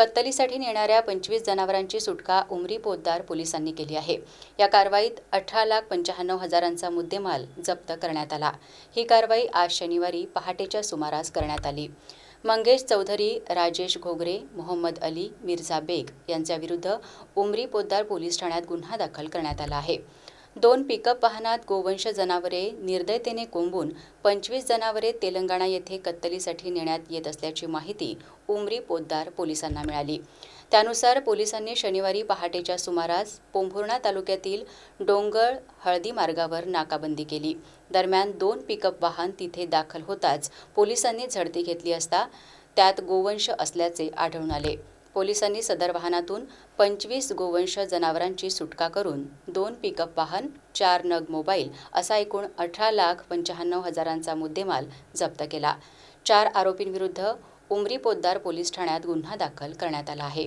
कत्तलीसाठी नेणाऱ्या पंचवीस जनावरांची सुटका उमरी पोद्दार पोलिसांनी केली आहे. या कारवाईत अठरा लाख पंच्याण्णव हजारांचा मुद्देमाल जप्त करण्यात आला. ही कारवाई आज शनिवारी पहाटेच्या सुमारास करण्यात आली. मंगेश चौधरी राजेश घोगरे मोहम्मद अली मिर्झा बेग यांच्याविरुद्ध उमरी पोद्दार पोलीस ठाण्यात गुन्हा दाखल करण्यात आला आहे. दोन पिकअप वाहनात गोवंश जनावरे निर्दयतेने कोंबून पंचवीस जनावरे तेलंगणा येथे कत्तलीसाठी नेण्यात येत असल्याची माहिती उमरी पोद्दार पोलिसांना मिळाली. त्यानुसार पोलिसांनी शनिवारी पहाटेच्या सुमारास पोंभुर्णा तालुक्यातील डोंगळ हळदी मार्गावर नाकाबंदी केली. दरम्यान दोन पिकअप वाहन तिथे दाखल होताच पोलिसांनी झडती घेतली असता त्यात गोवंश असल्याचे आढळून आले. पोलिसांनी सदर वाहनातून पंचवीस गोवंश जनावरांची सुटका करून दोन पिकअप वाहन चार नग मोबाईल असा एकूण अठरा लाख पंच्याण्णव हजारांचा मुद्देमाल जप्त केला. चार आरोपींविरुद्ध उमरी पोद्दार पोलीस ठाण्यात गुन्हा दाखल करण्यात आला आहे.